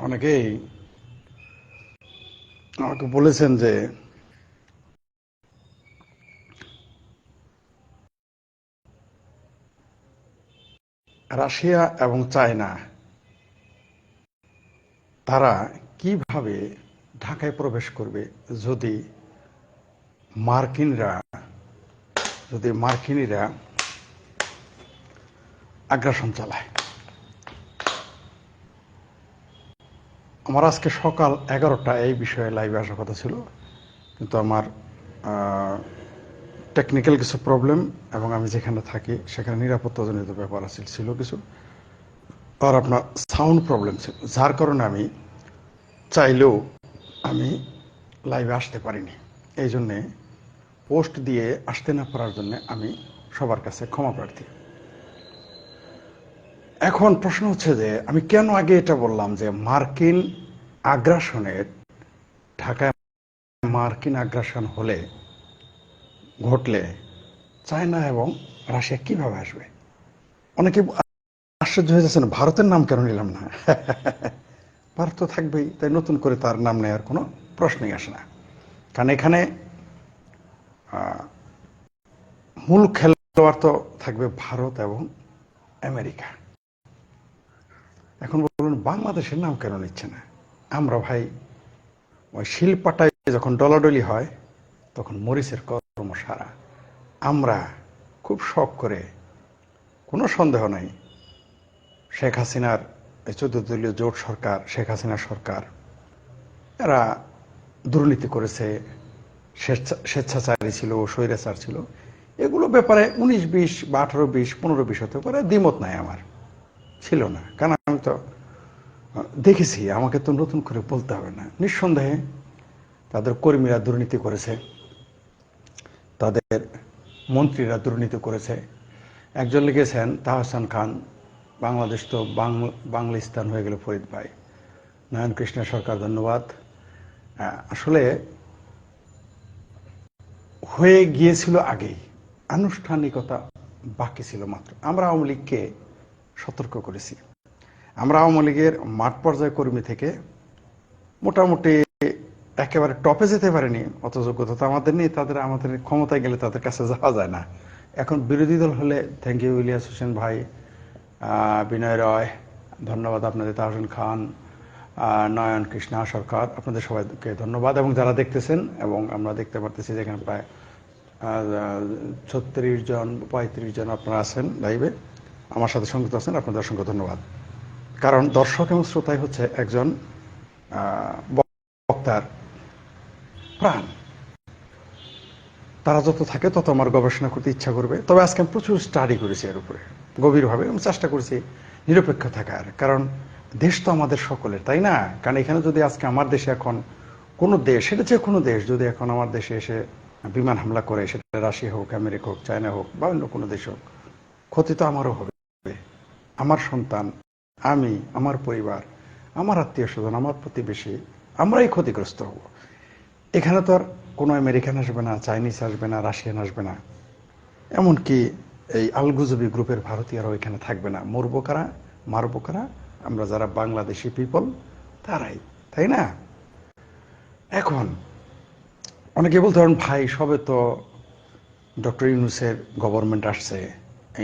অনেকেই আমাকে বলেছেন যে রাশিয়া এবং চায়না তারা কীভাবে ঢাকায় প্রবেশ করবে যদি মার্কিনরা যদি মার্কিনীরা আগ্রাসন চালায়। আমার আজকে সকাল এগারোটা এই বিষয়ে লাইভে আসার কথা ছিল, কিন্তু আমার টেকনিক্যাল কিছু প্রবলেম এবং আমি যেখানে থাকি সেখানে নিরাপত্তাজনিত ব্যাপার আছে, ছিল কিছু। আর আপনার সাউন্ড প্রবলেম ছিল, যার কারণে আমি চাইলেও আমি লাইভে আসতে পারিনি। এই জন্যে পোস্ট দিয়ে আসতে না পারার জন্য আমি সবার কাছে ক্ষমা প্রার্থী। এখন প্রশ্ন হচ্ছে যে, আমি কেন আগে এটা বললাম যে মার্কিন আগ্রাসনের ঢাকায় মার্কিন আগ্রাসন হলে ঘটলে চায়না এবং রাশিয়া কীভাবে আসবে? অনেকে আশ্চর্য হয়ে যাচ্ছেন, ভারতের নাম কেন নিলাম না? ভারত তো থাকবেই, তাই নতুন করে তার নাম নেওয়ার কোনো প্রশ্নই আসে না। কারণ এখানে মূল খেলোয়াড় তো থাকবে ভারত এবং আমেরিকা। এখন বলুন, বাংলাদেশের নাম কেন নিচ্ছে না? আমরা ভাই, ওই শিলপাটায় যখন ডলাডলি হয়, তখন মরিচের কর্ম সারা। আমরা খুব শখ করে, কোনো সন্দেহ নাই, শেখ হাসিনার চোদ্দ জোট সরকার, শেখ হাসিনা সরকার, এরা দুর্নীতি করেছে স্বেচ্ছাচারী ছিল, স্বৈরাচার ছিল। এগুলো ব্যাপারে উনিশ বিশ বা আঠারো বিশ, পনেরো বিশ হতে পারে, দ্বিমত নাই আমার। ছিল না। কারণ আমি তো দেখেছি, আমাকে তো নতুন করে বলতে হবে না। নিঃসন্দেহে তাদের কর্মীরা দুর্নীতি করেছে, তাদের মন্ত্রীরা দুর্নীতি করেছে। একজন লিখেছেন, তাহসান খান, বাংলাদেশ তো বাংল- বাংলিস্তান হয়ে গেল ফরিদ ভাই। নয়ন কৃষ্ণ সরকার ধন্যবাদ। আসলে হয়ে গিয়েছিল আগেই। আনুষ্ঠানিকতা বাকি ছিল মাত্র। আমরা আওয়ামী লীগকে সতর্ক করেছি। আমরা আওয়ামী লীগের মাঠ পর্যায় কর্মী থেকে মোটামুটি একেবারে টপে যেতে পারেনি অত যোগ্যতা তো আমাদের নেই, তাদের আমাদের ক্ষমতায় গেলে তাদের কাছে যাওয়া যায় না। এখন বিরোধী দল হলে থ্যাংক ইউ ইলিয়াস হোসেন ভাই বিনয় রয়, ধন্যবাদ আপনাদের, তাহসেন খান নয়ন কৃষ্ণা সরকার, আপনাদের সবাইকে ধন্যবাদ। এবং যারা দেখতেছেন এবং আমরা দেখতে পারতেছি যেখানে প্রায় ছত্রিশ জন, পঁয়ত্রিশ জন আপনারা আছেন লাইভে। আমার সাথে সংযুক্ত আছেন, আপনাদের অসংখ্য ধন্যবাদ। কারণ দর্শক এবং শ্রোতাই হচ্ছে একজন বক্তার প্রাণ। তারা যত থাকে তত আমার গবেষণা করতে ইচ্ছা করবে। তবে আজকে আমি প্রচুর স্টাডি করেছি এর উপরে, গভীরভাবে আমি চেষ্টা করেছি নিরপেক্ষ থাকার। কারণ দেশ তো আমাদের সকলের, তাই না? কারণ এখানে যদি আজকে আমার দেশে এখন কোনো দেশ, সেটা যে কোনো দেশ, যদি এখন আমার দেশে এসে বিমান হামলা করে, সেটা রাশিয়া হোক, আমেরিকা হোক, চায়না হোক, বা অন্য কোনো দেশ হোক, ক্ষতি তো আমারও হবে। আমার সন্তান, আমি, আমার পরিবার, আমার আত্মীয় স্বজন আমার প্রতিবেশী, আমরাই ক্ষতিগ্রস্ত হব। এখানে তো আর কোনো আমেরিকান আসবে না, চাইনিজ আসবে না, রাশিয়ান আসবে না। এমনকি এই আলগুজবি গ্রুপের ভারতীয়রাও এখানে থাকবে না। মরবো কারা? মারবো কারা? আমরা যারা বাংলাদেশি পিপল তারাই, তাই না? এখন, অনেকে বলতে পারেন, ভাই, সবে তো ডক্টর ইউনুসের গভর্নমেন্ট আসছে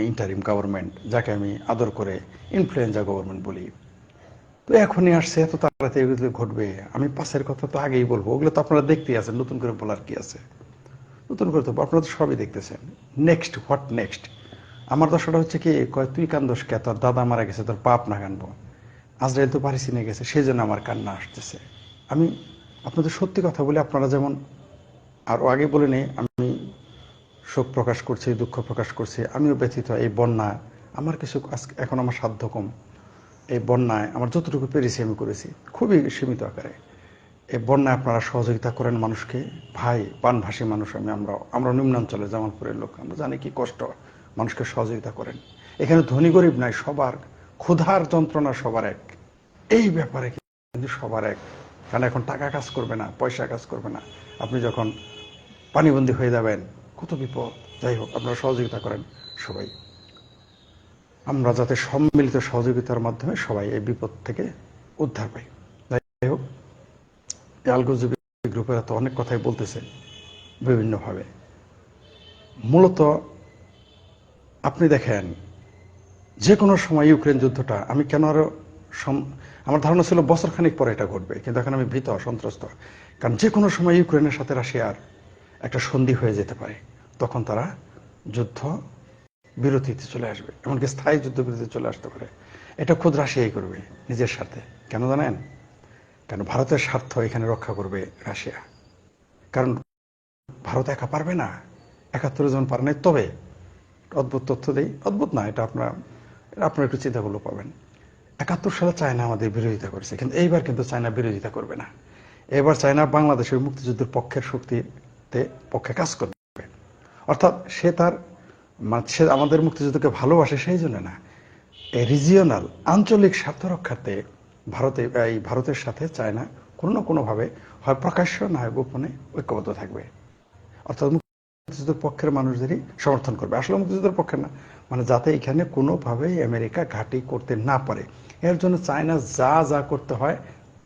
ইন্টারিম গভর্নমেন্ট যাকে আমি আদর করে ইনফ্লুয়েঞ্জা গভর্নমেন্ট বলি। তো এখনই আসছে, এত তাড়াতাড়ি এগুলো ঘটবে। আমি পাশের কথা তো আগেই বলব, ওগুলো তো আপনারা দেখতেই আছেন, নতুন করে বলার কি আছে? নতুন করে তো, আপনারা তো সবই দেখতেছেন। নেক্সট হোয়াট নেক্সট আমার দশাটা হচ্ছে কি, কয়, তুই কান্দোস কে? তোর দাদা মারা গেছে, তোর পাপ না কানবো। আজরাইল তো পারিস নিয়ে গেছে সেই জন্য আমার কান্না আসতেছে। আমি আপনাদের সত্যি কথা বলে, আপনারা যেমন, আর আগে বলে নেই, আমি শোক প্রকাশ করছি, দুঃখ প্রকাশ করছি, আমিও ব্যথিত এই বন্যা আমার কিছু এখন আমার সাধ্য কম। এই বন্যায় আমার যতটুকু পেরেছি আমি করেছি, খুবই সীমিত আকারে। এই বন্যায় আপনারা সহযোগিতা করেন মানুষকে, ভাই পানভাসী মানুষ আমি আমরা আমরা নিম্নাঞ্চলে, জামালপুরের লোক, আমরা জানি কি কষ্ট মানুষকে সহযোগিতা করেন। এখানে ধনী গরিব নাই, সবার ক্ষুধার যন্ত্রণা সবার এক। এই ব্যাপারে কিন্তু সবার এক। কারণ এখন টাকা কাজ করবে না, পয়সা কাজ করবে না। আপনি যখন পানিবন্দী হয়ে যাবেন, কত বিপদ। যাই হোক, আপনারা সহযোগিতা করেন সবাই। আমরা যাতে সম্মিলিত সহযোগিতার মাধ্যমে সবাই এই বিপদ থেকে উদ্ধার পাই। যাই হোক আলগোজবি গ্রুপেরা তো অনেক কথাই বলতেছে বিভিন্নভাবে। মূলত আপনি দেখেন, যে কোনো সময় ইউক্রেন যুদ্ধটা আমি কেন আরও সম- আমার ধারণা ছিল বছরখানিক পরে এটা ঘটবে, কিন্তু এখন আমি ভীত সন্ত্রস্ত কারণ যে কোনো সময় ইউক্রেনের সাথে রাশিয়ার একটা সন্ধি হয়ে যেতে পারে, তখন তারা যুদ্ধ বিরতিতে চলে আসবে, এমনকি স্থায়ী যুদ্ধ বিরতিতে চলে আসতে পারে। এটা খোদ রাশিয়াই করবে নিজের স্বার্থে। কেন জানেন? কেন ভারতের স্বার্থ এখানে রক্ষা করবে রাশিয়া। কারণ ভারত একা পারবে না, একাত্তরে যেমন পারে নাই, তবে অদ্ভুত তথ্য দেই। অদ্ভুত না, এটা আপনার আপনার একটু চিন্তাগুলো পাবেন। একাত্তর সালে চায়না আমাদের বিরোধিতা করেছে, কিন্তু এইবার কিন্তু চায়না বিরোধিতা করবে না। এবার চায়না বাংলাদেশের মুক্তিযুদ্ধের পক্ষের শক্তিতে পক্ষে কাজ করবে। অর্থাৎ সে তার মানে সে আমাদের মুক্তিযুদ্ধকে ভালোবাসে সেই জন্য না রিজিওনাল আঞ্চলিক স্বার্থ রক্ষার্থে ভারতে, এই ভারতের সাথে চায়না কোনো না কোনোভাবে হয় প্রকাশ্য না হয় গোপনে ঐক্যবদ্ধ থাকবে। অর্থাৎ মুক্তিযুদ্ধের পক্ষের মানুষদেরই সমর্থন করবে। আসলে মুক্তিযুদ্ধের পক্ষে না মানে যাতে এখানে কোনোভাবেই আমেরিকা ঘাঁটি করতে না পারে। এর জন্য চায়না যা যা করতে হয়,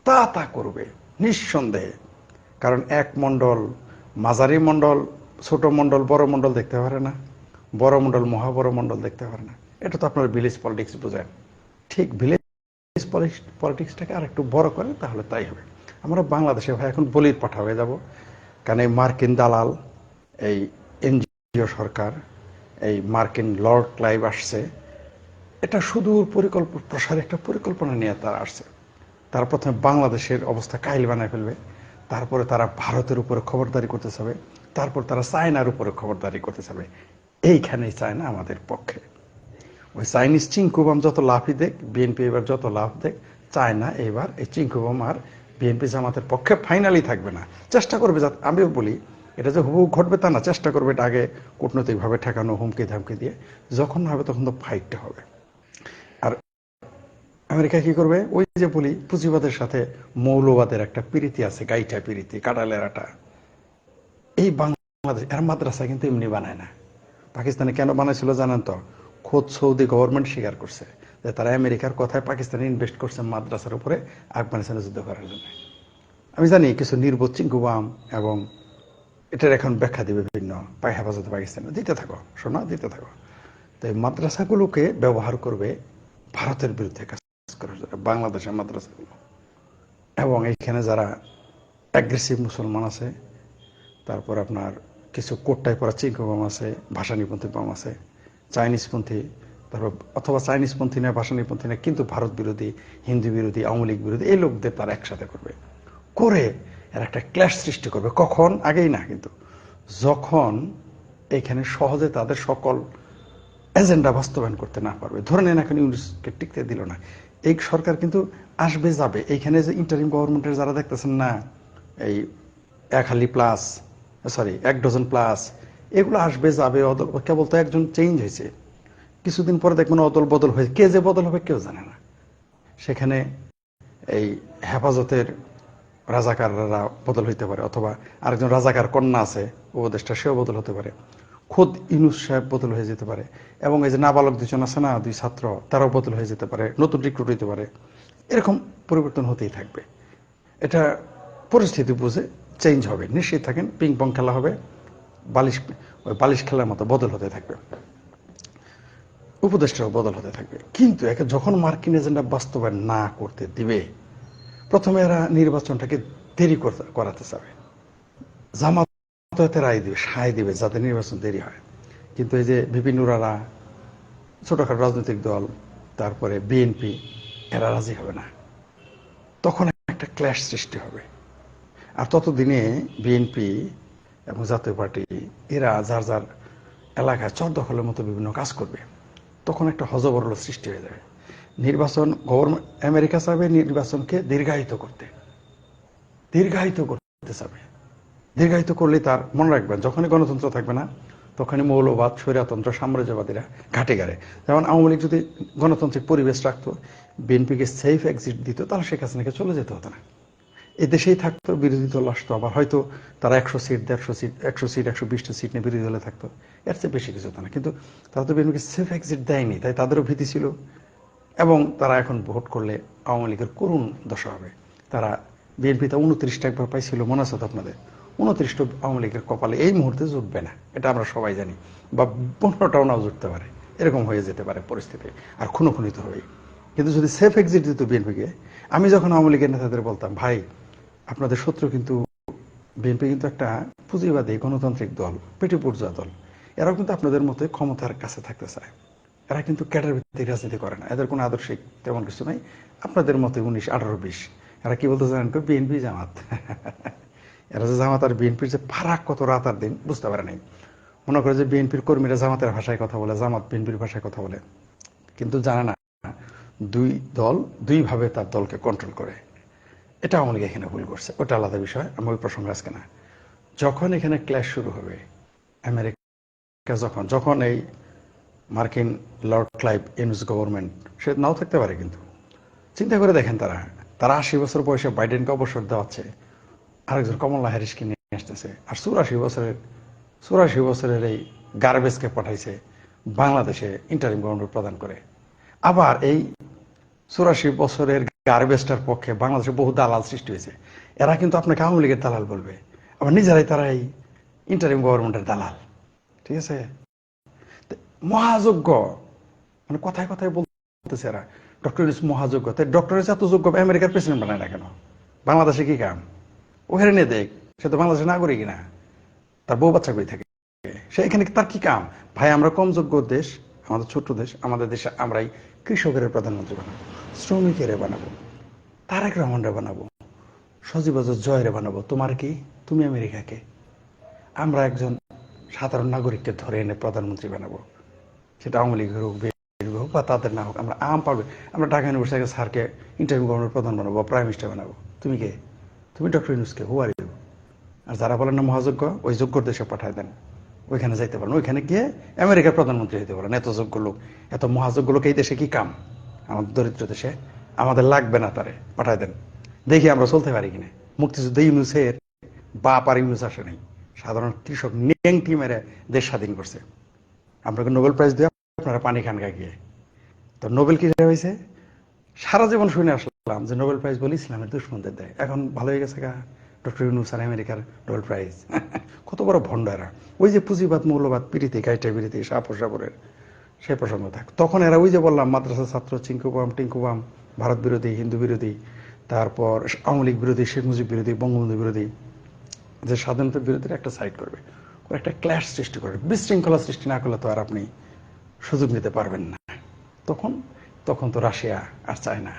তা তা করবে, নিঃসন্দেহে। কারণ এক মণ্ডল মাঝারি মণ্ডল, ছোট মণ্ডল, বড় মণ্ডল দেখতে পারে না। বড় মণ্ডল মহাবড় মণ্ডল দেখতে পারে না। এটা তো আপনার ভিলেজ পলিটিক্স বোঝেন ঠিক ভিলেজ পলিটিক্সটাকে আর একটু বড় করে, তাহলে তাই হবে। আমরা বাংলাদেশে ভাই এখন বলির পাঠা হয়ে যাব। কারণ এই মার্কিন দালাল, এই এনজিও সরকার এই মার্কিন লর্ড ক্লাইভ আসছে, এটা সুদূর পরিকল্প, প্রসারে একটা পরিকল্পনা নিয়ে তারা আসছে। তারা প্রথমে বাংলাদেশের অবস্থা কাইল বানায় ফেলবে, তারপরে তারা ভারতের উপরে খবরদারি করতে চাবে, তারপর তারা চায়নার উপরে খবরদারি করতে চাবে। এইখানেই চায়না আমাদের পক্ষে। ওই চাইনিজ চিঙ্কুবাম যত লাভই দেখ, বিএনপি এবার যত লাভ দেখ, চায়না এবার এই চিঙ্কুবাম আর বিএনপি জামাতের পক্ষে ফাইনালি থাকবে না। চেষ্টা করবে যাতে, আমিও বলি এটা যে হুবহু ঘটবে তা না, চেষ্টা করবে এটা আগে কূটনৈতিকভাবে ঠেকানো, হুমকি ধামকি দিয়ে। যখন হবে তখন তো ফাইটটা হবে। আর আমেরিকা কি করবে? ওই যে বলি, পুঁজিবাদের সাথে মৌলবাদের একটা পিরিতি আছে, গাইটা পিরিতি কাটালের আটা এই বাংলাদেশ, এর মাদ্রাসা কিন্তু এমনি বানায় না। পাকিস্তানে কেন বানাইছিল জানেন তো? খোদ সৌদি গভর্নমেন্ট স্বীকার করছে যে তারা আমেরিকার কথায় পাকিস্তানে ইনভেস্ট করছে মাদ্রাসার উপরে আফগানিস্তানে যুদ্ধ করার জন্য। আমি জানি কিছু নির্বোধ চিঙ্কুবাম এবং এটার এখন ব্যাখ্যা দিবে বিভিন্ন পায় হেফাজতে পাকিস্তান দিতে থাকো, শোনা, দিতে থাকো। তো এই মাদ্রাসাগুলোকে ব্যবহার করবে ভারতের বিরুদ্ধে কাজ করার জন্য, বাংলাদেশের মাদ্রাসাগুলো। এবং এইখানে যারা অ্যাগ্রেসিভ মুসলমান আছে, তারপর আপনার কিছু কোটটায় পড়া চিঙ্কুবাম আছে, ভাষানিপন্থী বাম আছে, চাইনিজপন্থী, তারপর অথবা চাইনিজপন্থী না, ভাষানিপন্থী না, কিন্তু ভারত বিরোধী, হিন্দু বিরোধী, আওয়ামী লীগ বিরোধী, এই লোকদের তারা একসাথে করবে। করে এর একটা ক্ল্যাশ সৃষ্টি করবে। কখন? আগেই না, কিন্তু। যখন এখানে সহজে তাদের সকল এজেন্ডা বাস্তবায়ন করতে না পারবে। ধরে নেন এখন ইউনিসকে টিকতে দিল না। এই সরকার কিন্তু আসবে, যাবে। এইখানে যে ইন্টারিম গভর্নমেন্টের যারা দেখতেছেন না, এই এক হালি প্লাস সরি এক ডজন প্লাস এগুলো আসবে, যাবে, অদল, কেবল তো একজন চেঞ্জ হয়েছে। কিছুদিন পরে দেখবেন অদল বদল হয়েছে কে যে বদল হবে কেউ জানে না। সেখানে এই হেফাজতের রাজাকাররা বদল হইতে পারে, অথবা আরেকজন রাজাকার কন্যা আছে, উপদেষ্টা, সেও বদল হতে পারে। খোদ ইনুস সাহেব বদল হয়ে যেতে পারে, এবং এই যে নাবালক দুজন আছে না, দুই ছাত্র, তারাও বদল হয়ে যেতে পারে, নতুন রিক্রুট হইতে পারে। এরকম পরিবর্তন হতেই থাকবে। এটা পরিস্থিতি বুঝে চেঞ্জ হবে। নিশ্চিত থাকেন পিং পং খেলা হবে, বালিশ, ওই বালিশ খেলার মতো বদল হতে থাকবে। উপদেষ্টাও বদল হতে থাকবে। কিন্তু একে যখন মার্কিন এজেন্ডা বাস্তবায়ন না করতে দিবে প্রথমে এরা নির্বাচনটাকে দেরি করতে- চাবে। জামাত রায় দিবে, সায় দিবে যাতে নির্বাচন দেরি হয়। কিন্তু এই যে বিভিন্নরা ছোটখাটো রাজনৈতিক দল, তারপরে বিএনপি, এরা রাজি হবে না। তখন একটা ক্ল্যাশ সৃষ্টি হবে। আর ততদিনে বিএনপি এবং জাতীয় পার্টি, এরা যার যার এলাকায় চর দখলের মতো বিভিন্ন কাজ করবে, তখন একটা হজবরল সৃষ্টি হয়ে যাবে। নির্বাচন গভর্নমেন্ট, আমেরিকা চাবে নির্বাচনকে দীর্ঘায়িত করতে। দীর্ঘায়িত করতে চাবে। দীর্ঘায়িত করলে তার মনে রাখবেন, যখনই গণতন্ত্র থাকবে না, তখনই মৌলবাদ, স্বৈরাতন্ত্র, সাম্রাজ্যবাদীরা ঘাটে গাড়ে। যেমন আওয়ামী লীগ যদি গণতান্ত্রিক পরিবেশ রাখতো, বিএনপিকে সেফ এক্সিট দিত, তাহলে শেখ হাসিনাকে চলে যেতে হতো না। এ দেশেই থাকতো, বিরোধী দল আসতো, আবার হয়তো তারা একশো সিট, দেড়শো সিট, একশো সিট, একশো বিশটা সিট নিয়ে বিরোধী দলে থাকতো। এর চেয়ে বেশি কিছু হতো না। কিন্তু তারা তো বিএনপিকে সেফ এক্সিট দেয়নি, তাই তাদেরও ভীতি ছিল। এবং তারা এখন ভোট করলে আওয়ামী লীগের করুণ দশা হবে। তারা বিএনপিতে উনত্রিশটা একবার পাইছিল মনে আছে আপনাদের উনত্রিশটা আওয়ামী লীগের কপালে এই মুহূর্তে জুটবে না। এটা আমরা সবাই জানি। বা পনেরোটাও নাও জুটতে পারে। এরকম হয়ে যেতে পারে পরিস্থিতি, আর খুনোখুনি তো হবেই কিন্তু যদি সেফ এক্সিট দিত বিএনপিকে, আমি যখন আওয়ামী লীগের নেতাদের বলতাম, ভাই, আপনাদের শত্রু কিন্তু বিএনপি কিন্তু একটা পুঁজিবাদী গণতান্ত্রিক দল পেটে পূর্জা দল। এরাও কিন্তু আপনাদের মতোই ক্ষমতার কাছে থাকতে চায়। এরা কিন্তু ক্যাডার ভিত্তিক রাজনীতি করে না। এদের কোনো আদর্শিক তেমন কিছু নাই। আপনাদের মতে উনিশ, আঠারো, বিশ। এরা কি বলতে জানেন বিএনপি জামাত। এরা যে জামাত আর বিএনপির যে ফারাক কত রাত আর দিন বুঝতে পারে নাই। মনে করে যে বিএনপির কর্মীরা জামাতের ভাষায় কথা বলে, জামাত বিএনপির ভাষায় কথা বলে। কিন্তু জানে না, দুই দল দুইভাবে তার দলকে কন্ট্রোল করে। এটা আওয়ামী এখানে ভুল করছে। ওটা আলাদা বিষয়, আমি ওই প্রসঙ্গে আজকে না। যখন এখানে ক্ল্যাশ শুরু হবে, আমেরিকা যখন যখন এই মার্কিন লর্ড ক্লাইভ ইউনুস গভর্নমেন্ট সে নাও থাকতে পারে কিন্তু। চিন্তা করে দেখেন তারা। তারা আশি বছর বয়সে বাইডেনকে অবসর দেওয়াচ্ছে। আরেকজন কমলা হ্যারিসকে নিয়ে আসতেছে। আর চুরাশি বছরের চুরাশি বছরের এই গার্বেজকে পাঠাইছে বাংলাদেশে ইন্টারিম গভর্নমেন্ট প্রদান করে। আবার এই চুরাশি বছরের গার্বেজটার পক্ষে বাংলাদেশে বহু দালাল সৃষ্টি হয়েছে। এরা কিন্তু আপনাকে আওয়ামী লীগের দালাল বলবে। আবার নিজেরাই তারা এই ইন্টারিম গভর্নমেন্টের দালাল। ঠিক আছে? মহাযোগ্য মানে কথায় কথায় বলতেছে এরা। ডক্টর ইস মহাযোগ্য তাই ডক্টর ইস এত যোগ্য, আমেরিকার প্রেসিডেন্ট বানায় না কেন? বাংলাদেশে কি কাম? ওখানে নিয়ে দেখ, সে তো বাংলাদেশের নাগরিক না। তার বউ বাচ্চা কই থাকে? সে এখানে তার কি কাম? ভাই, আমরা কম যোগ্য দেশ, আমাদের ছোট্ট দেশ, আমাদের দেশে আমরাই কৃষকের প্রধানমন্ত্রী বানাবো, শ্রমিকের বানাবো, তারেক রহমানরে বানাবো, সজীব জয়ের বানাবো। তোমার কি? তুমি আমেরিকাকে। আমরা একজন সাধারণ নাগরিককে ধরে এনে প্রধানমন্ত্রী বানাবো। সেটা আওয়ামী লীগের হোক বিএনপি হোক বা তাদের না হোক, আমরা আম পাবে। আমরা ঢাকা ইউনিভার্সিটি স্যারকে ইন্টারভিউ গভর্নর প্রধান বানাবো বা প্রাইম মিনিস্টার বানাবো। তুমি কে? তুমি ডক্টর ইউনুসকে হু আর ইউ আর যারা বলেন না মহাযোগ্য ওই যোগ্য দেশে পাঠায় দেন। ওইখানে যাইতে পারেন। ওইখানে গিয়ে আমেরিকার প্রধানমন্ত্রী হতে পারেন। এত যোগ্য লোক, এত মহাযোগ্য লোক এই দেশে কি কাম? আমাদের দরিদ্র দেশে আমাদের লাগবে না তারে, পাঠায় দেন। দেখি আমরা চলতে পারি কিনা। মুক্তিযুদ্ধে ইউনুসের বাপ আর ইউনুস আসে নাই। সাধারণ কৃষক নেংটি মেরে দেশ স্বাধীন করছে। আপনাকে নোবেল প্রাইজ দিয়ে আপনারা পানি খান গিয়ে। তো নোবেল কি হয়েছে? সারা জীবন শুনে আসলাম যে নোবেল প্রাইজ বলে ইসলামের দুশ্মনদের দেয়। এখন ভালো হয়ে গেছে গা। ডক্টর ইউনুস আর আমেরিকার নোবেল প্রাইজ। কত বড় ভণ্ডারা ওই যে পুঁজিবাদ, মৌলবাদ পিড়িতে গাইটা পিড়িতে সাপর সাপরের সে প্রসঙ্গ থাক। তখন এরা ওই যে বললাম মাদ্রাসা ছাত্র চিঙ্কুবাম টিঙ্কুবাম ভারত বিরোধী, হিন্দু বিরোধী, তারপর আওয়ামী লীগ বিরোধী, শেখ মুজিব বিরোধী, বঙ্গবন্ধু বিরোধী, যে স্বাধীনতা বিরোধীরা একটা সাইড করবে। একটা ক্ল্যাশ সৃষ্টি করবে। বিশৃঙ্খলা সৃষ্টি না করলে তো আর আপনি সুযোগ নিতে পারবেন না। তখন তখন তো রাশিয়া আর চায় না।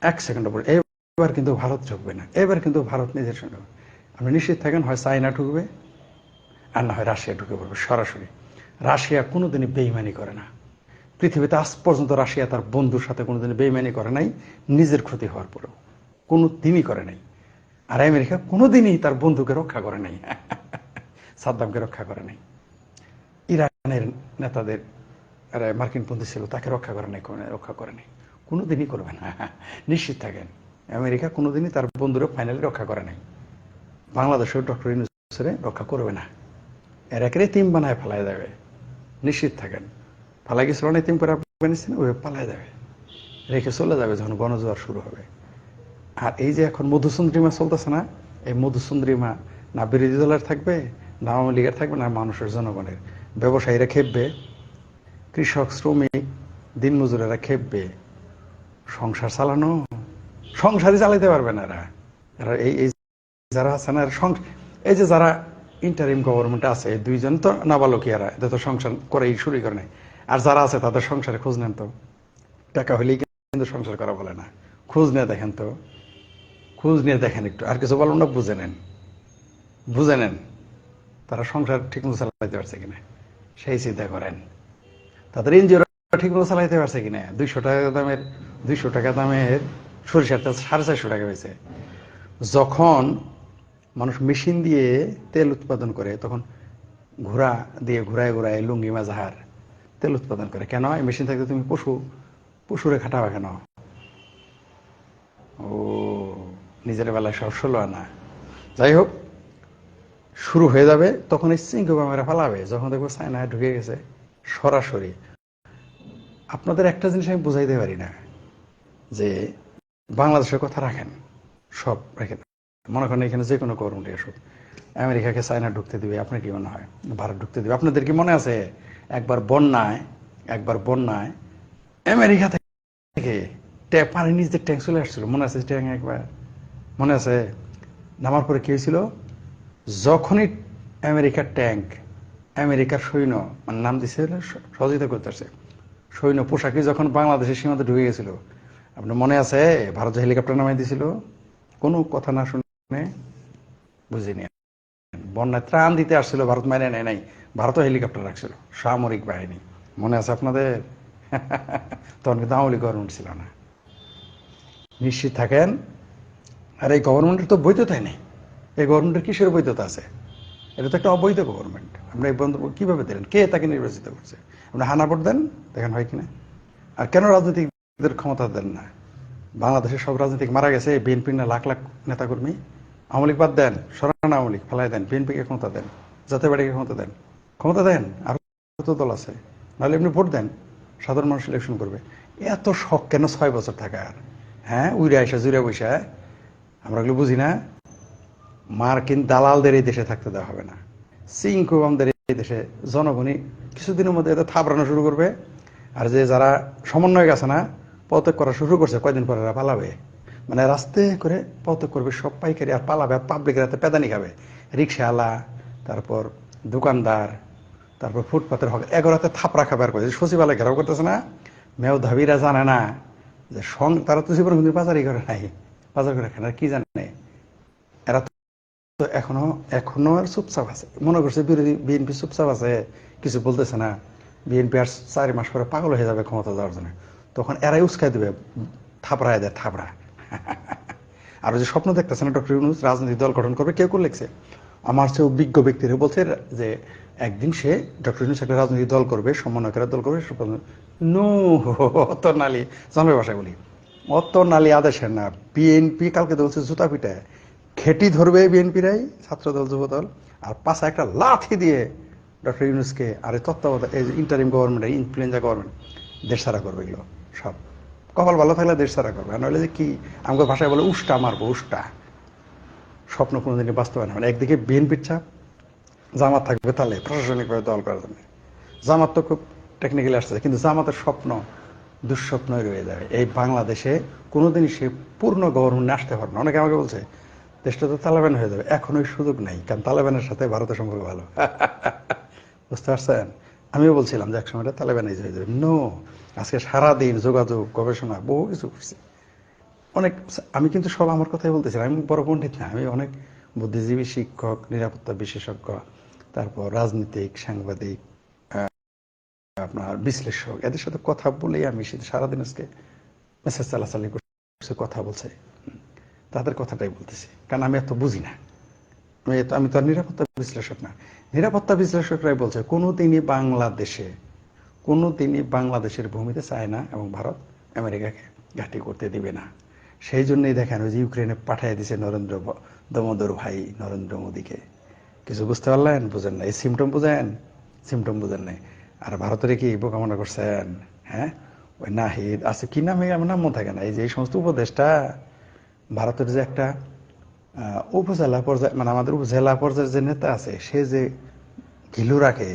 এক সেকেন্ড পরে এবার কিন্তু ভারত ঢুকবে না। এবার কিন্তু ভারত নিজের সঙ্গে। আপনি নিশ্চিত থাকেন, হয় চায়না ঢুকবে, আর না হয় রাশিয়া ঢুকে পড়বে সরাসরি। রাশিয়া কোনোদিনই বেইমানি করে না। পৃথিবীতে আজ পর্যন্ত রাশিয়া তার বন্ধুর সাথে কোনোদিন বেইমানি করে নাই, নিজের ক্ষতি হওয়ার পরেও। কোনো দিনই করে নাই। আর আমেরিকা কোনোদিনই তার বন্ধুকে রক্ষা করে নাই। সাদ্দামকে রক্ষা করে নাই। ইরানের নেতাদের মার্কিন পন্থী ছিল, তাকে রক্ষা করে নাই রক্ষা করে নাই। কোনোদিনই করবে না। নিশ্চিত থাকেন। আমেরিকা কোনোদিনই তার বন্ধুরা ফাইনালি রক্ষা করে নাই। বাংলাদেশের ডক্টর ইউনুসরে রক্ষা করবে না। এর একেরে তিম বানায় ফেলায় দেবে। নিশ্চিত থাকেন। ফালাই গেছিল না তিম করে আফগানিস্তানে ওই পালায় দেবে। রেখে চলে যাবে যখন গণজোয়ার শুরু হবে। আর এই যে এখন মধুসুন্দরিমা চলতেছে না, এই মধুসুন্দরিমা না বিরোধী দলের থাকবে, না আওয়ামী লীগের থাকবে, না মানুষের জনগণের। ব্যবসায়ীরা খেপবে কৃষক শ্রমিক দিন দিনমজুরেরা খেপবে। সংসার চালানো, সংসারই চালাইতে পারবে না এরা। এরা এই যারা আছে না এই যে যারা ইন্টারিম গভর্নমেন্ট আছে, দুইজন তো নাবালকিয়ারা এদের তো সংসার করেই শুরু করে নাই। আর যারা আছে, তাদের সংসারে খোঁজ নেন তো। টাকা হলেই কিন্তু সংসার করা বলে না। খোঁজ নিয়ে দেখেন তো। খোঁজ নিয়ে দেখেন একটু। আর কিছু বলুন না, বুঝে নেন। বুঝে নেন। তারা সংসার ঠিক মতো চালাইতে পারছে কিনা। সেই চিন্তা করেন। তাদের এনজিও ঠিক মতো চালাইতে পারছে কিনা? দুইশো টাকা দামের, দুইশো টাকা দামের সরিষার তেল সাড়ে চারশো টাকা হয়েছে। যখন মানুষ মেশিন দিয়ে তেল উৎপাদন করে, তখন ঘোড়া দিয়ে ঘোরায় ঘোরায় লুঙ্গি, মাজাহার তেল উৎপাদন করে। কেন? এই মেশিন থাকতে তুমি পশু, পশুরে খাটাবা কেন? ও, নিজের বেলায় সব ষোলো আনা। যাই হোক, শুরু হয়ে যাবে, তখন এই সিঙ্ক বামেরা ফালাবে যখন দেখব চায়না ঢুকে গেছে সরাসরি, আপনাদের একটা জিনিস আমি বুঝাইতে পারি না, যে বাংলাদেশের কথা রাখেন, সব রাখেন। মনে করেন এখানে যে কোনো গভর্নমেন্ট আসুক, আমেরিকাকে চায়না ঢুকতে দিবে, আপনার কি মনে হয়? ভারত ঢুকতে দিবে। আপনাদের কি মনে আছে? একবার বন্যায় একবার বন্যায় আমেরিকা থেকে পানির নিচে ট্যাঙ্ক চলে আসছিল। মনে আছে ট্যাঙ্ক একবার? মনে আছে? নামার পরে কি হয়েছিল? যখনই আমেরিকার ট্যাঙ্ক আমেরিকার সৈন্য মানে নাম দিছে সহযোগিতা করতেছে। সৈন্য পোশাকে যখন বাংলাদেশের সীমান্তে ঢুকে গেছিল, আপনার মনে আছে? ভারত হেলিকপ্টার নামাই দিছিল? কোনো কথা না শুনে বুঝিনি। বন্যায় ত্রাণ দিতে আসছিল, ভারত মাইনে নেয় নাই। ভারতও হেলিকপ্টার রাখছিল, সামরিক বাহিনী। মনে আছে আপনাদের? তখন কিন্তু আওয়ামী গভর্নমেন্ট ছিল না। নিশ্চিত থাকেন? আর এই গভর্নমেন্টের তো বৈধতাই নেই। এই গভর্নমেন্টের কিসের বৈধতা আছে? এটা তো একটা অবৈধ গভর্নমেন্ট আপনি এই বন্ধ কীভাবে দিলেন? কে তাকে নির্বাচিত করছে? আপনি হানা ভোট দেন? দেখেন হয় কিনা? আর কেন রাজনীতিকদের ক্ষমতা দেন না? বাংলাদেশের সব রাজনীতিক মারা গেছে বিএনপির না লাখ লাখ নেতাকর্মী। আওয়ামী লীগ বাদ দেন সরান আওয়ামী লীগ ফেলাই দেন, বিএনপিকে ক্ষমতা দেন, জাতীয় বাড়িকে ক্ষমতা দেন। ক্ষমতা দেন, আর কত দল আছে? নাহলে এমনি ভোট দেন, সাধারণ মানুষ ইলেকশন করবে। এত শখ কেন ছয় বছর থাকার? হ্যাঁ উইরে আইসা জুড়ে বসে আমরা এগুলো বুঝি না। মার্কিন দালালদের এই দেশে থাকতে দেওয়া হবে না। সিংকুবামদের এই দেশে জনগণই কিছুদিনের মধ্যে এদের থাবড়ানো শুরু করবে। আর যে যারা সমন্বয় গেছে না, পদত্যাগ করা শুরু করছে, কয়দিন পরে এরা পালাবে। মানে রাস্তে করে পদত্যাগ করবে, সব পাইকারি আর পালাবে, আর পাবলিকের হাতে পেদানি খাবে। রিক্সাওয়ালা, তারপর দোকানদার, তারপর ফুটপাতের হক এগারোতে থাপড়া খাবার করে সচিবালয় ঘেরাও করতেছে না মেয়ধাবীরা জানে না যে সং তারা তো জীবন কিন্তু বাজারই করে নাই। বাজার করে খায় না কি জানে? তো এখনও এখনও আর চুপচাপ আছে। মনে করছে বিরোধী বিএনপি চুপচাপ আছে, কিছু বলতেছে না। বিএনপি আর চারি মাস পরে পাগল হয়ে যাবে ক্ষমতা যাওয়ার জন্য। তখন এরাই উস্কাই দেবে, থাপড়ায় দেয়, থাপড়া। আর যে স্বপ্ন দেখতেছে না ডক্টর ইউনুস, রাজনৈতিক দল গঠন করবে, কেউ কেউ লিখছে। আমার চেয়েও বিজ্ঞ ব্যক্তিরা বলছে যে, একদিন সে ডক্টর ইউনুস একটা রাজনৈতিক দল করবে, সমন্বয়কেরা দল করবে নো অত নালি। জন্মের ভাষায় বলি অত নালি আদেশের না। বিএনপি কালকে তো বলছে জুতা পিটায়। খেটি ধরবে বিএনপিরাই, ছাত্রদল, যুবদল, আর পাশে একটা লাথি দিয়ে ডক্টর ইউনুসকে আর এই তত্ত্বাবধায়ক, এই ইন্টারিম গভর্নমেন্ট ইনফ্লুয়েঞ্জা গভর্নমেন্ট দেশ সারা করবে এগুলো সব। কপাল ভালো থাকলে দেশ সারা করবে, আর নইলে যে কি, আমাকে ভাষায় বলে উষ্টা মারবো, উষ্টা। স্বপ্ন কোনোদিনই বাস্তবায়ন হবে না। একদিকে বিএনপির চাপ, জামাত থাকবে তাহলে প্রশাসনিকভাবে দল করার জন্য। জামাত তো খুব টেকনিক্যালি আসছে কিন্তু জামাতের স্বপ্ন দুঃস্বপ্নই রয়ে যাবে। এই বাংলাদেশে কোনোদিনই সে পূর্ণ গভর্নমেন্ট আসতে পারবে না। অনেকে আমাকে বলছে দেশটা তো তালেবান হয়ে যাবে। এখন ওই সুযোগ নেই কারণ তালেবানের সাথে ভারতের সম্পর্ক ভালো। বুঝতে পারছেন? আমিও বলছিলাম যে একসময় এটা তালেবানাইজ হয়ে যাবে। নো আজকে সারাদিন যোগাযোগ গবেষণা বহু কিছু করছি। অনেক আমি কিন্তু সব আমার কথাই বলতেছি না, আমি বড় পণ্ডিত না আমি অনেক বুদ্ধিজীবী শিক্ষক নিরাপত্তা বিশেষজ্ঞ তারপর রাজনীতিক সাংবাদিক আপনার বিশ্লেষক এদের সাথে কথা বলেই আমি সারাদিন আজকে মেসেজ চালাচালি করছে কথা বলছে। তাদের কথাটাই বলতেছি। কারণ আমি এত বুঝি না। আমি আমি তো আর নিরাপত্তা বিশ্লেষক না। নিরাপত্তা বিশ্লেষকরাই বলছে, কোনোদিনই বাংলাদেশে কোনোদিনই বাংলাদেশের ভূমিতে চায় না এবং ভারত আমেরিকাকে ঘাঁটি করতে দিবে না। সেই জন্যই দেখেন ওই যে ইউক্রেনে পাঠিয়ে দিছে নরেন্দ্র দামোদর ভাই নরেন্দ্র মোদীকে। কিছু বুঝতে পারলেন? বুঝেন না এই সিমটম বুঝেন? সিমটম বুঝেন নাই। আর ভারতের কি বোকামনা করছেন? হ্যাঁ? ওই নাহিদ আছে। কি নামে? আমার নাম মনে থাকে না। এই যে এই সমস্ত উপদেশটা ভারতের যে একটা উপজেলা পর্যায়ে মানে আমাদের উপজেলা পর্যায়ের যে নেতা আছে, সে যে ঘিলু রাখে,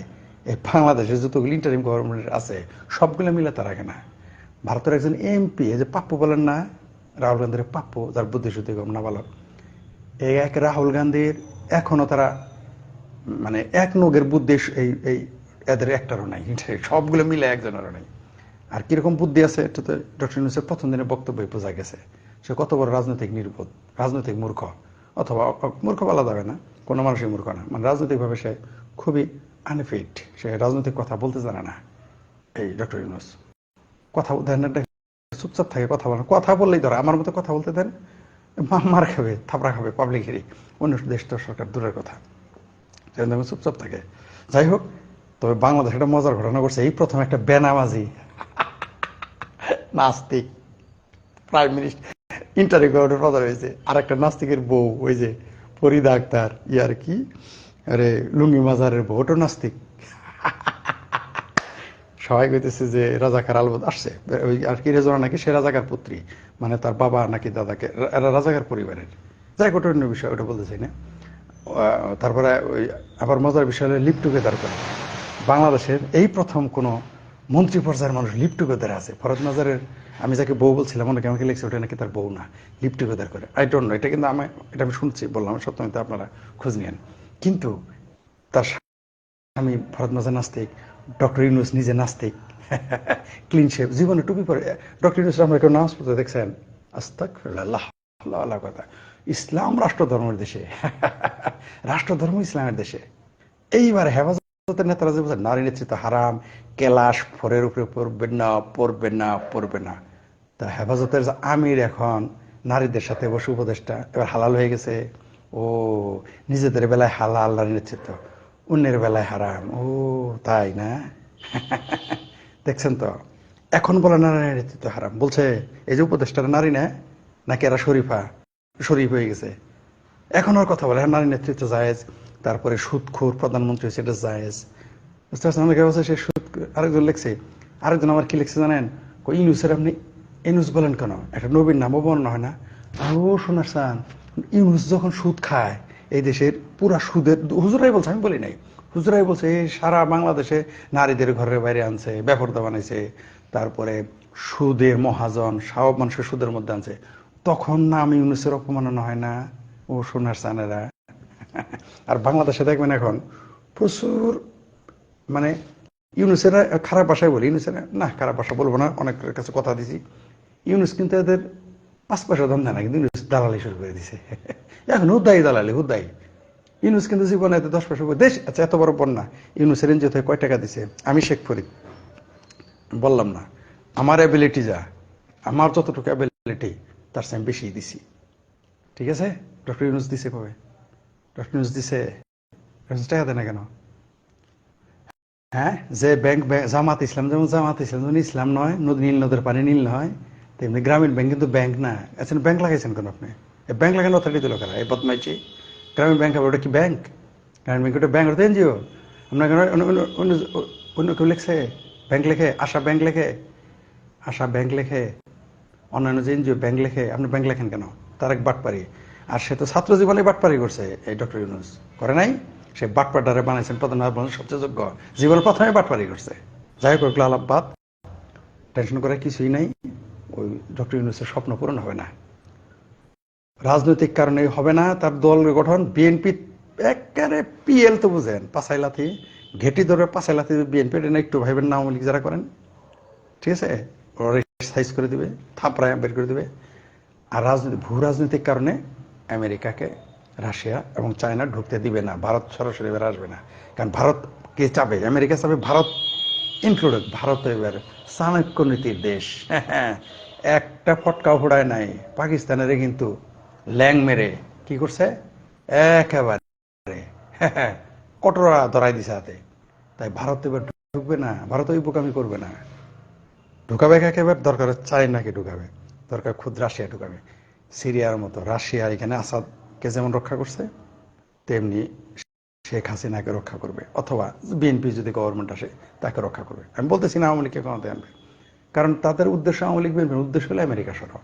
এই বাংলাদেশে যতগুলো ইন্টারিম গভর্নমেন্ট আছে, সবগুলো মিলে তা রাখে না। ভারতের একজন এমপি এই যে পাপ্পু বলেন না, রাহুল গান্ধীর পাপ্পু, যার বুদ্ধি শুদ্ধি কম না বালক এই এক রাহুল গান্ধীর, এখনও তারা মানে এক নগের বুদ্ধি এই এই এদের একটারও নাই, সবগুলো মিলে একজনেরও নাই। আর কীরকম বুদ্ধি আছে, এটা তো ডক্টর ইউনুসের প্রথম দিনের বক্তব্যে বোঝা গেছে। সে কত বড় রাজনৈতিক নির্বোধ, রাজনৈতিক মূর্খ, অথবা মূর্খ বলা যাবে না, কোনো মানুষই মূর্খ না। মানে রাজনৈতিকভাবে সে খুবই আনফিট সে রাজনৈতিক কথা বলতে জানে না, এই ডক্টর ইউনুস। কথা দেন চুপচাপ থাকে কথা বলেন কথা বললেই ধর, আমার মতো কথা বলতে দেন, মার খাবে, থাপড়া খাবে পাবলিকেরই অন্য দেশ তো সরকার দূরের কথা। সেখানে চুপচাপ থাকে। যাই হোক, তবে বাংলাদেশ একটা মজার ঘটনা করছে এই প্রথম একটা বেনামাজি, নাস্তিক প্রাইম মিনিস্টার ইন্টারভিউ প্রধান হয়েছে আর একটা নাস্তিকের বউ, ওই যে ফরিদা আক্তার ইয়ার কি। আরে, লুঙ্গি মাজারের বউ ওটা নাস্তিক। সবাই কইতেছে যে, রাজাকার আলবদ আসছে। ওই আর কি রেজনা নাকি সে রাজাকার পুত্রী। মানে তার বাবা নাকি দাদাকে রাজাকার পরিবারের। যাই ওটা অন্য বিষয়, ওটা বলতে চাই না। তারপরে ওই আবার মজার বিষয় হলো লিপ টুগেদার করে বাংলাদেশের এই প্রথম কোনো মন্ত্রী পর্যায়ের মানুষ লিপ টুগেদার আছে। ফরত নাজারের, আমি যাকে বউ বলছিলাম, অনেকে আমাকে লিখছে, ওটা নাকি তার বউ না। লিপ টুগেদার করে। আই ডোন্ট নো এটা কিন্তু আমি, এটা আমি শুনছি, বললাম, সত্যমিতে, আপনারা খোঁজ নিয়েন কিন্তু তার আমি ভরত মাজা নাস্তিক ডক্টর ইউনুস নিজে নাস্তিক ক্লিন শেপ জীবনে টুপি পরে ডক্টর ইউনুস আমরা একটু নামাজ পড়তে দেখছেন? আস্তাক আল্লাহ কথা ইসলাম রাষ্ট্র ধর্মের দেশে রাষ্ট্র ধর্ম ইসলামের দেশে। এইবার হেফাজতের নেতারা যে বলছে, নারী নেতৃত্ব হারাম, কেলাস ফোরের উপরে পড়বে না পড়বে না পড়বে না। তা হেফাজতের আমির এখন, নারীদের সাথে বসে উপদেষ্টা, এবার হালাল হয়ে গেছে। ও, নিজেদের বেলায় হালাল নারী নেতৃত্ব, অন্যের বেলায় হারাম। ও, তাই না? দেখছেন তো? এখন বলে নারী নেতৃত্ব হারাম। বলছে, এই যে উপদেষ্টারা নারী না, নাকি এরা শরীফা? শরীফ হয়ে গেছে। এখন আর কথা বলে নারী নেতৃত্ব জায়েজ। তারপরে সুদখোর প্রধানমন্ত্রী হয়েছে, এটা জায়েজ। বুঝতে পারছেন অনেকে বলছে সে সুদ আরেকজন লিখছে, আরেকজন আমার কি লিখছে জানেন? ইউনুসের আপনি ইউনুস বলেন কেন? একটা নবীর নামও বর্ণনা হয় না। ও শোনার চান, ইউনুস যখন সুদ খায়, এই দেশের পুরা সুদের, হুজুরাই বলছে, আমি বলি নাই। হুজুরাই বলছে সারা বাংলাদেশে নারীদের ঘরের বাইরে আনছে ব্যাপারদা বানাইছে, তারপরে সুদের মহাজন সব মানুষের সুদের মধ্যে আনছে। তখন নাম ইউনুসের অপমাননা হয় না? ও সোনার চানেরা আর বাংলাদেশে দেখবেন এখন প্রচুর মানে ইউনুসেরা খারাপ ভাষায় বলি। ইউনুসেরা, না, খারাপ ভাষা বলব না, অনেকের কাছে কথা দিছি। ইউনুস কিন্তু এদের পাঁচ পয়সা দাম দেয় না, কিন্তু ইউনুস দালালি শুরু করে দিছে। এখন হুদ্দাই দালালি হুদ্দাই ইউনুস কিন্তু জীবনে এতে দশ পয়সা দেশ আচ্ছা এত বড় বন্যা, ইউনুসের এনজিও থেকে কয় টাকা দিছে? আমি শেখ ফরিদ। বললাম না, আমার অ্যাবিলিটি যা, আমার যতটুকু অ্যাবিলিটি তার চেয়ে বেশি দিছি। ঠিক আছে? ডক্টর ইউনুস দিছে কবে? ডক্টর দিছে টাকা দেয় না কেন? হ্যাঁ যে ব্যাংক জামাত ইসলাম, যেমন জামাত ইসলাম, যেমন ইসলাম নয় নীল নদের পানি নীল নয়, তেমনি গ্রামীণ ব্যাংক কিন্তু ব্যাংক না। আচ্ছা ব্যাংক লাগাইছেন কেন আপনি? ব্যাংক লাগানো অথরিটি দিল কারা? এই বদমাইছি গ্রামীণ ব্যাংক হবে ওটা কি ব্যাংক? গ্রামীণ ব্যাংক ওটা ব্যাংক, ওটা এনজিও। আপনার কেন অন্য কেউ লিখছে? ব্যাংক লেখে, আশা ব্যাংক লেখে। আশা ব্যাংক লেখে, অন্যান্য যে এনজিও ব্যাংক লেখে, আপনি ব্যাংক লেখেন কেন? তার এক বাটপারি আর সে তো ছাত্র জীবনে বাটপারি করছে, এই ডক্টর ইউনুস। করে নাই? সে বাটপাটারে বানাইছেন প্রধান সবচেয়ে যোগ্য। জীবনে প্রথমে বাটপারি করছে। যাই হোক আলাপবাদ টেনশন করে কিছুই নাই। ওই ডক্টর ইউনুসের স্বপ্ন পূরণ হবে না। রাজনৈতিক কারণে হবে না তার দল গঠন। বিএনপি একেবারে পিএল তো বুঝেন পাসাইলাথি ঘেটি ধরে পাসাইলাথি বিএনপি এটা একটু ভাইবেন না, আওয়ামী যারা করেন। ঠিক আছে? সাইজ করে দিবে, থাপড়ায় বের করে দিবে। আর রাজনীতি ভূ রাজনৈতিক কারণে আমেরিকাকে রাশিয়া এবং চায়না ঢুকতে দিবে না। ভারত সরাসরি এবার আসবে না। কারণ ভারত কে চাবে? আমেরিকা চাবে ভারত ইনক্লুডেড ভারত এবার চাণক্য নীতির দেশ। একটা ফটকা ফোড়ায় নাই। পাকিস্তানের কিন্তু ল্যাং মেরে কি করছে? একেবারে কটরা ধরাই দিছে হাতে। তাই ভারত এবার ঢুকবে না। ভারত ওই বোকামি করবে না। ঢুকাবে কাকে? এবার দরকার চায়নাকে ঢুকাবে। দরকার খুদ রাশিয়া ঢুকাবে। সিরিয়ার মতো, রাশিয়া, এখানে আসাদকে যেমন রক্ষা করছে, তেমনি শেখ হাসিনাকে রক্ষা করবে। অথবা বিএনপি যদি গভর্নমেন্ট আসে, তাকে রক্ষা করবে। আমি বলতেছি না আওয়ামী লীগকে ক্ষমতায় আনবে। কারণ তাদের উদ্দেশ্য আওয়ামী লীগ, বিএনপির উদ্দেশ্য হলো আমেরিকা সরাও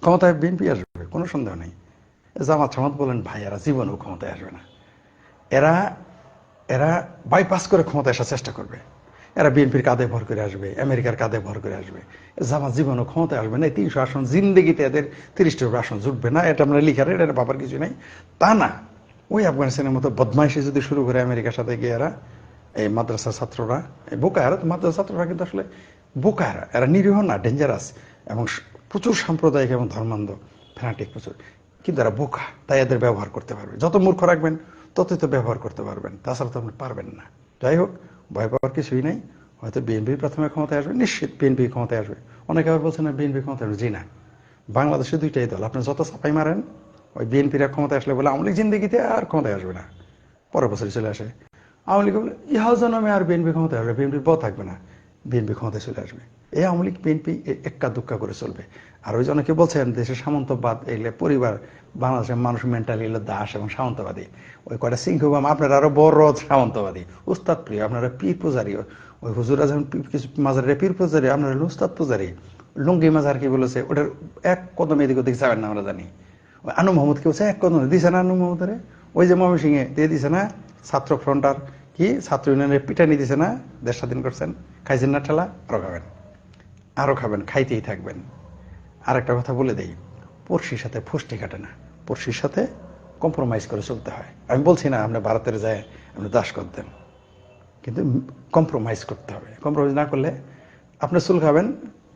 ক্ষমতায় বিএনপি আসবে, কোনো সন্দেহ নেই। জামাত সামাত বলেন, ভাই, এরা জীবনেও ক্ষমতায় আসবে না। এরা এরা বাইপাস করে ক্ষমতায় আসার চেষ্টা করবে। এরা বিএনপির কাঁধে ভর করে আসবে, আমেরিকার কাঁধে ভর করে আসবে। জামাত জীবনও ক্ষমতায় আসবে না, এই তিনশো আসন জিন্দগিতে এদের তিরিশটার আসন জুটবে না, এটা আমরা লিখার এটা বাবার কিছু নেই। তা না, ওই আফগানিস্তানের মতো বদমাইশি যদি শুরু করে আমেরিকার সাথে গিয়ে এরা, এই মাদ্রাসার ছাত্ররা, এই বোকা এরা তো মাদ্রাসা ছাত্ররা কিন্তু আসলে বোকা এরা এরা নিরীহ না ডেঞ্জারাস এবং প্রচুর সাম্প্রদায়িক এবং ধর্মান্ধ ফ্যানাটিক প্রচুর। কিন্তু এরা বোকা, তাই এদের ব্যবহার করতে পারবে। যত মূর্খ রাখবেন, ততই তো ব্যবহার করতে পারবেন, তাছাড়া তো আপনি পারবেন না। যাই হোক ভয় পাওয়ার কিছুই নেই। হয়তো বিএনপি প্রথমে ক্ষমতায় আসবে, নিশ্চিত বিএনপি ক্ষমতায় আসবে। অনেকে আবার বলছেন না বিএনপি ক্ষমতায় আসবে। জি না। বাংলাদেশে দুইটাই দল। আপনি যত সাফাই মারেন, ওই বিএনপিরা ক্ষমতায় আসলে বলে আওয়ামী লীগ জিন্দিগিতে আর ক্ষমতায় আসবে না। পরের বছরই চলে আসে। আওয়ামী লীগ বলে, ইহাও জন্মে আর বিএনপি ক্ষমতায় আসবে বিএনপি ব থাকবে না। বিএনপি ক্ষমতায় চলে আসবে। এই আওয়ামী লীগ, বিএনপি এক্কা দুক্কা করে চলবে। আর ওই অনেকে বলছেন, দেশের সামন্তবাদ এগুলো পরিবার, বাংলাদেশের মানুষ মেন্টালি হলো দাস এবং সামন্তবাদী। ওই কয়টা সিংহবাম আপনারা আরও বড় সামন্তবাদী। উস্তাদ প্রিয়, আপনারা পীর পূজারি। ওই হুজুরা যখন পি- কিছু মাজারে পীর পূজারি, আপনারা উস্তাদ পূজারি। লুঙ্গি মাজার কি বলেছে, ওটার এক কদম এদিক ওদিক যাবেন না আমরা জানি। ওই আনু মোহাম্মদ কি বলছে, এক কদম। দিছে না আনু মোহাম্মদের? ওই যে ময়মনসিংহে, দিয়ে দিছে না? ছাত্র ফ্রন্টার। কি ছাত্র ইউনিয়নের পিটানি দিছে না দেশ স্বাধীন করছেন, খাইছেন না ঠেলা, আরও খাবেন। আরও খাবেন, খাইতেই থাকবেন। আর একটা কথা বলে দেই, পড়শির সাথে ফুষ্টি কাটে না। পড়শির সাথে কম্প্রোমাইজ করে চলতে হয়। আমি বলছি না, আপনি ভারতের যায় আপনি দাস করতেন কিন্তু কম্প্রোমাইজ করতে হবে। কম্প্রোমাইজ না করলে আপনি চুল খাবেন,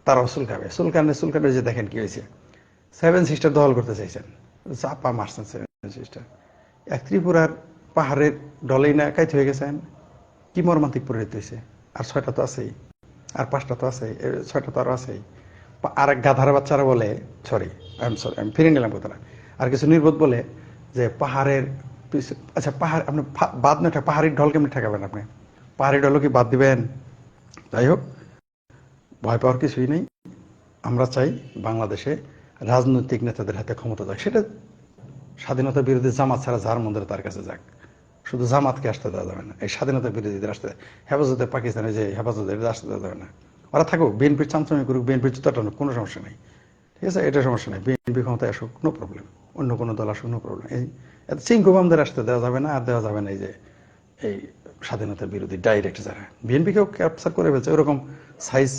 তারাও চুল খাবে। চুল কানে চুল কানে যে দেখেন কি হয়েছে? সেভেন সিস্টার দখল করতে চাইছেন। চাপা মারছেন সেভেন সিস্টার এক ত্রিপুরার পাহাড়ের ডলেই না কাইতে হয়ে গেছেন। কি মর্মান্তিক পরিণত হয়েছে আর ছয়টা তো আছেই। আর পাঁচটা তো আছে ছয়টা তো আরও আছেই। আর এক গাধার বাচ্চারা বলে, সরি আই এম সরি আমি ফিরে নিলাম কথাটা। আর কিছু নির্বোধ বলে যে, পাহাড়ের আচ্ছা পাহাড়, আপনি বাদ না ঠা- পাহাড়ি ঢল কেমনি ঠেকাবেন আপনি? পাহাড়ি ঢলও কি বাদ দিবেন? যাই হোক, ভয় পাওয়ার কিছুই নেই। আমরা চাই বাংলাদেশে রাজনৈতিক নেতাদের হাতে ক্ষমতা যাক। সেটা স্বাধীনতা বিরোধী জামাত ছাড়া যার মন্দিরে তার কাছে যাক। শুধু জামাতকে আসতে দেওয়া যাবে না, এই স্বাধীনতা বিরোধীদের আসতে হেফাজতে পাকিস্তানে যে হেফাজতে আসতে দেওয়া যাবে না। ওরা থাকুক বিএনপির চামচামি করুক বিএনপির জুতা টানুক কোনো সমস্যা নেই। ঠিক আছে? এটা সমস্যা নেই। বিএনপি ক্ষমতায় আসুক কোনো প্রবলেম অন্য কোনো দল আসুক নো প্রবলেম এই এত চিঙ্কুবামদের আসতে দেওয়া যাবে না, আর দেওয়া যাবে না এই যে, এই স্বাধীনতা বিরোধী ডাইরেক্ট যারা। বিএনপিকেও ক্যাপচার করে ফেলছে, ওরকম সাইজ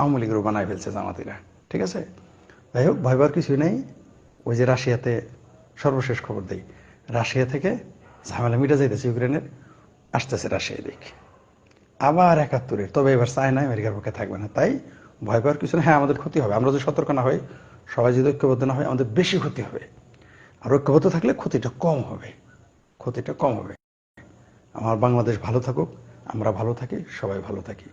আওয়ামী লীগেরও বানায় ফেলছে জামাতিরা। ঠিক আছে? যাই হোক ভয়বার কিছুই নেই। ওই যে রাশিয়াতে সর্বশেষ খবর দেই। রাশিয়া থেকে ঝামেলা মিটা যাইতেছে ইউক্রেনের, আসতেছে রাশিয়া দিক। আবার একাত্তরের তবে এবার চায় না আমেরিকার পক্ষে থাকবে না। তাই ভয় পাওয়ার কিছু না হ্যাঁ আমাদের ক্ষতি হবে। আমরা যদি সতর্ক না হই, সবাই যদি ঐক্যবদ্ধ না হয়, আমাদের বেশি ক্ষতি হবে। আর ঐক্যবদ্ধ থাকলে ক্ষতিটা কম হবে। ক্ষতিটা কম হবে। আমার বাংলাদেশ ভালো থাকুক, আমরা ভালো থাকি, সবাই ভালো থাকি।